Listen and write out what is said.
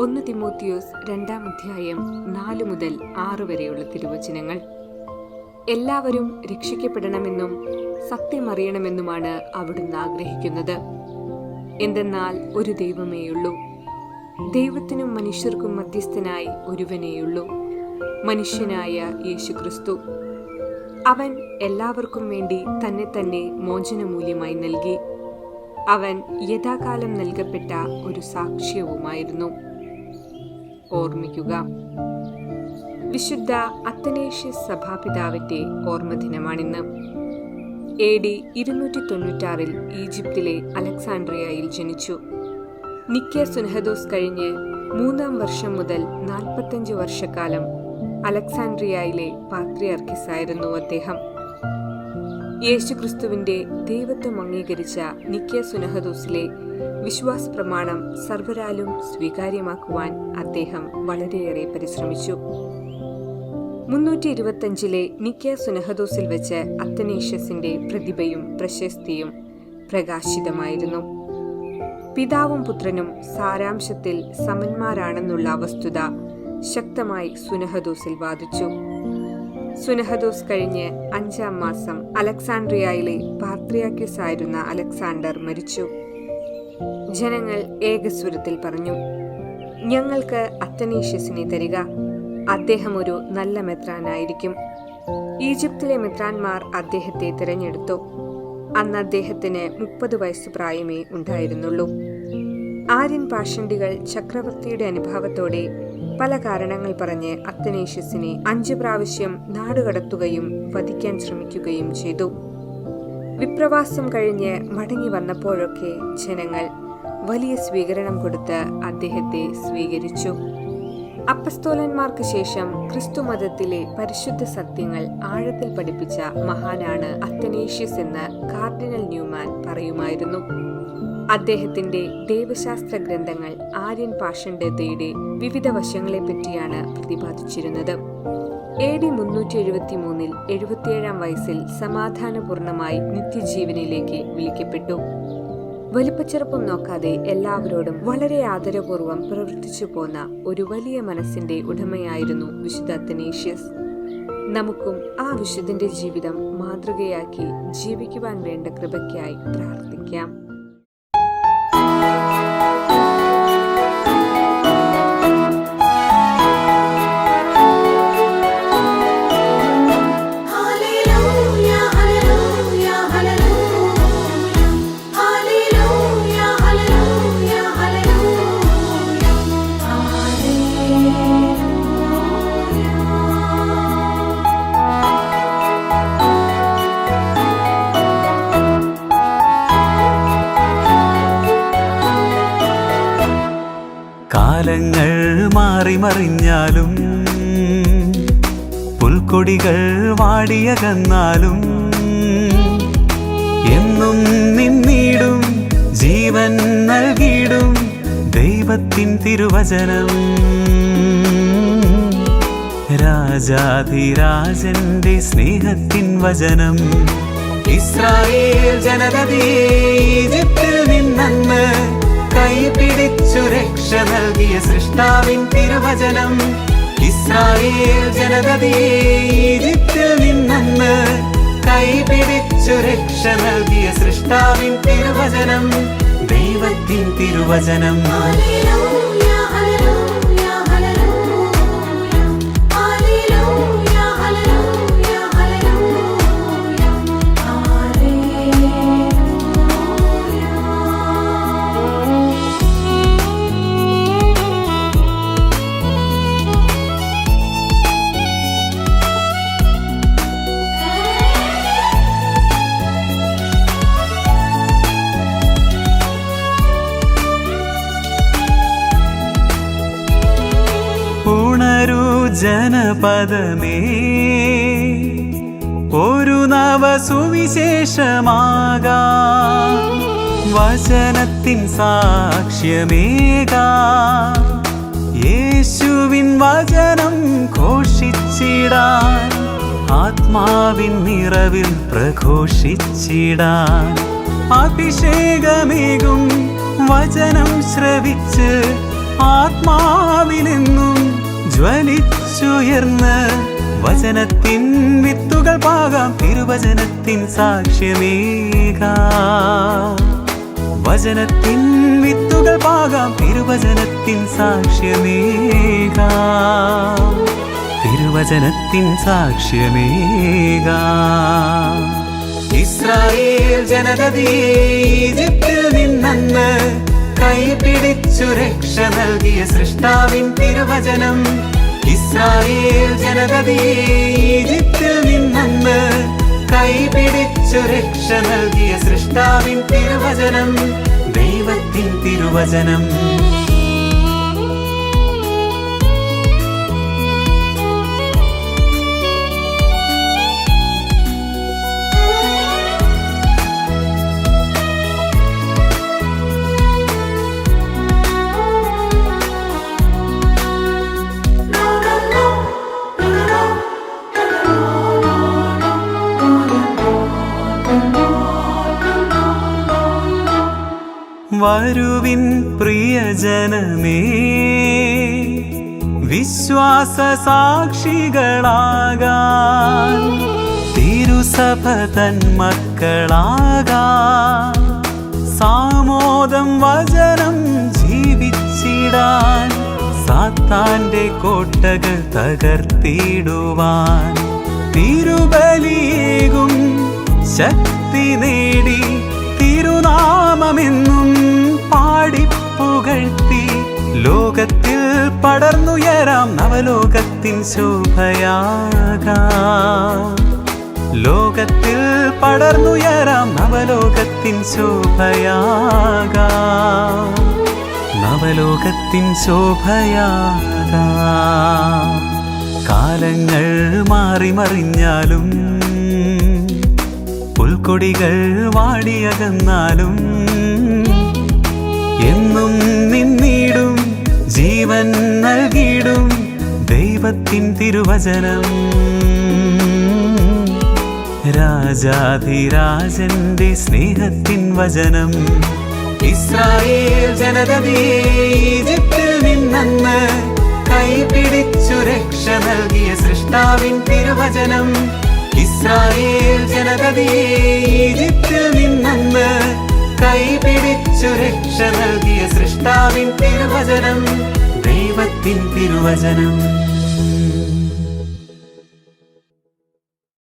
ഒന്ന് തിമോത്തിയോസ് രണ്ടാം അധ്യായം നാല് മുതൽ ആറ് വരെയുള്ള തിരുവചനങ്ങൾ. എല്ലാവരും രക്ഷിക്കപ്പെടണമെന്നും സത്യമറിയണമെന്നുമാണ് അവിടുന്ന് ആഗ്രഹിക്കുന്നത്. എന്തെന്നാൽ ഒരു ദൈവമേയുള്ളൂ. ദൈവത്തിനും മനുഷ്യർക്കും മധ്യസ്ഥനായി ഒരുവനേയുള്ളൂ. മനുഷ്യനായ യേശുക്രിസ്തു. അവൻ എല്ലാവർക്കും വേണ്ടി തന്നെ തന്നെ മോചനമൂല്യമായി നൽകി. അവൻ യഥാകാലം നൽകപ്പെട്ട ഒരു സാക്ഷ്യവുമായിരുന്നു. ഓർമ്മിക്കുക. വിശുദ്ധ അത്തനേഷ്യസ് സഭാപിതാവിന്റെ ഓർമ്മദിനമാണിന്ന്. എ ഡി ഇരുന്നൂറ്റി തൊണ്ണൂറ്റാറിൽ ഈജിപ്തിലെ അലക്സാണ്ട്രിയയിൽ ജനിച്ചു. നിക്ക സുനഹദോസ് കഴിഞ്ഞ് മൂന്നാം വർഷം മുതൽ നാൽപ്പത്തഞ്ച് വർഷക്കാലം അലക്സാണ്ട്രിയയിലെ പാത്രിയർക്കിസായിരുന്നു അദ്ദേഹം. യേശുക്രിസ്തുവിന്റെ ദൈവത്വം അംഗീകരിച്ച നിക്ക സുനഹദോസിലെ വിശ്വാസ പ്രമാണം സർവരാലും സ്വീകാര്യമാക്കുവാൻ അദ്ദേഹം വളരെയേറെ പരിശ്രമിച്ചു. മുന്നൂറ്റി ഇരുപത്തഞ്ചിലെ നിക്ക സുനഹദോസിൽ വെച്ച് അത്തനേഷ്യസിന്റെ പ്രതിഭയും പ്രശസ്തിയും പ്രകാശിതമായിരുന്നു. പിതാവും പുത്രനും സാരാംശത്തിൽ സമന്മാരാണെന്നുള്ള വസ്തുത ശക്തമായി സുനഹദോസിൽ വാദിച്ചു. സുനഹദോസ് കഴിഞ്ഞ് അഞ്ചാം മാസം അലക്സാണ്ട്രിയയിലെ പാർത്രിയാക്യസ് ആയിരുന്ന അലക്സാണ്ടർ മരിച്ചു. ജനങ്ങൾ ഏകസ്വരത്തിൽ പറഞ്ഞു ഞങ്ങൾക്ക് അത്തനീഷ്യസിനെ തരിക. അദ്ദേഹം ഒരു നല്ല മെത്രാനായിരിക്കും. ഈജിപ്തിലെ മെത്രാന്മാർ അദ്ദേഹത്തെ തിരഞ്ഞെടുത്തു. അന്ന് അദ്ദേഹത്തിന് മുപ്പത് വയസ്സ് പ്രായമേ ഉണ്ടായിരുന്നുള്ളൂ. ആര്യൻ പാഷണ്ടികൾ ചക്രവർത്തിയുടെ അനുഭാവത്തോടെ പല കാരണങ്ങൾ പറഞ്ഞ് അത്തനേഷ്യസിനെ അഞ്ചു പ്രാവശ്യം നാടുകടത്തുകയും വധിക്കാൻ ശ്രമിക്കുകയും ചെയ്തു. വിപ്രവാസം കഴിഞ്ഞ് മടങ്ങി വന്നപ്പോഴൊക്കെ ജനങ്ങൾ വലിയ സ്വീകരണം കൊടുത്ത് അദ്ദേഹത്തെ സ്വീകരിച്ചു. അപ്പസ്തോലന്മാർക്ക് ശേഷം ക്രിസ്തു മതത്തിലെ പരിശുദ്ധ സത്യങ്ങൾ ആഴത്തിൽ പഠിപ്പിച്ച മഹാനാണ് അത്തനേഷ്യസ് എന്ന് കാർഡിനൽ ന്യൂമാൻ പറയുമായിരുന്നു. അദ്ദേഹത്തിന്റെ ദൈവശാസ്ത്ര ഗ്രന്ഥങ്ങൾ ആര്യൻ പാഷണ്ഡതയുടെ വിവിധ വശങ്ങളെപ്പറ്റിയാണ് പ്രതിപാദിച്ചിരുന്നത്. എ ഡി മുന്നൂറ്റി എഴുപത്തി മൂന്നിൽ എഴുപത്തിയേഴാം വയസ്സിൽ സമാധാനപൂർണമായി നിത്യജീവനിലേക്ക് വിളിക്കപ്പെട്ടു. വലിപ്പച്ചെറുപ്പം നോക്കാതെ എല്ലാവരോടും വളരെ ആദരപൂർവം പ്രവർത്തിച്ചു പോന്ന ഒരു വലിയ മനസ്സിന്റെ ഉടമയായിരുന്നു വിശുദ്ധ അത്തനേഷ്യസ്. നമുക്കും ആ വിശുദ്ധന്റെ ജീവിതം മാതൃകയാക്കി ജീവിക്കുവാൻ വേണ്ട കൃപയ്ക്കായി പ്രാർത്ഥിക്കാം. കാലങ്ങൾ മാറി മറിഞ്ഞാലും പുൽക്കൊടികൾ വാടിയകന്നാലും എന്നും നിന്നിടും ജീവൻ നൽകിയിടും ദൈവത്തിൻ തിരുവചനം. രാജാധിരാജന്റെ സ്നേഹത്തിൻ വചനം. ഇസ്രായേൽ ജനതയെ സൃഷ്ടാവിൻ തിരുവചനം ഇസ്രായേൽ ജനതയെ ഈജിപ്തിൽ നിന്നന്ന് കൈപിടിച്ചു രക്ഷ നൽകിയ സൃഷ്ടാവിൻ തിരുവചനം ദൈവത്തിൻ തിരുവചനം. ജനപദമേ. ഒരു നവ വചനത്തിൻ സാക്ഷ്യമേകാ. യേശുവിൻ വചനം ഘോഷിച്ചിടാൻ. ആത്മാവിൻ നിറവിൽ പ്രഘോഷിച്ചിടാൻ. അഭിഷേകമേകും വചനം ശ്രവിച്ച് ആത്മാ ആത്മാവിലെന്നും ജ്വലിച്ചുയർന്ന് വചനത്തിൻ വിത്തുകൾ പാകാം തിരുവചനത്തിൻ സാക്ഷ്യമേകാം. വചനത്തിൻ വിത്തുകൾ പാകാം തിരുവചനത്തിൻ സാക്ഷ്യമേകാം. തിരുവചനത്തിൻ സാക്ഷ്യമേകാം. ഇസ്രായേൽ ജനതീ ഈജിപ്തിൽ കൈപിടിച്ചു രക്ഷ നൽകിയ സൃഷ്ടാവിൻ തിരുവചനം. ഇസ്രായേൽ ജനതയെ ഈജിപ്തിൽ നിന്നന്ന് കൈപിടിച്ചു രക്ഷ നൽകിയ സൃഷ്ടാവിൻ തിരുവചനം. ദൈവത്തിൻ തിരുവചനം. വരുവിൻ പ്രിയജനമേ. വിശ്വാസ സാക്ഷികളാകാൻ തിരുസഭ തൻ സാമോദം വചനം ജീവിച്ചിടാൻ സാത്താന്റെ കോട്ടകൾ തകർത്തിടുവാൻ തിരുബലിയേകും ശക്തി നേടി തിരുനാമമെന്നും പാടിപ്പുകഴ്ത്തി ലോകത്തിൽ പടർന്നുയരാം നവലോകത്തിൻ ശോഭയാകാം. ലോകത്തിൽ പടർന്നുയരാം നവലോകത്തിൻ ശോഭയാകാം. നവലോകത്തിൻ ശോഭയാകാം. കാലങ്ങൾ മാറി മറിഞ്ഞാലും പുൽക്കൊടികൾ വാടിയകന്നാലും നൽകിയിടും ദൈവത്തിൻ തിരുവചനം. രാജാധിരാജന്റെ സ്നേഹത്തിൻ വചനം. ഇസ്രായേൽ ജനതയെ നിന്നെന്ന് കൈപിടിച്ചു രക്ഷ നൽകിയ സൃഷ്ടാവിൻ തിരുവചനം. ഇസ്രായേൽ നിന്നെന്ന് നിന്നന്ന് കൈപിടിച്ചു രക്ഷ നൽകിയ സൃഷ്ടാവിൻ തിരുവചനം. ദൈവത്തിൻ തിരുവചനം.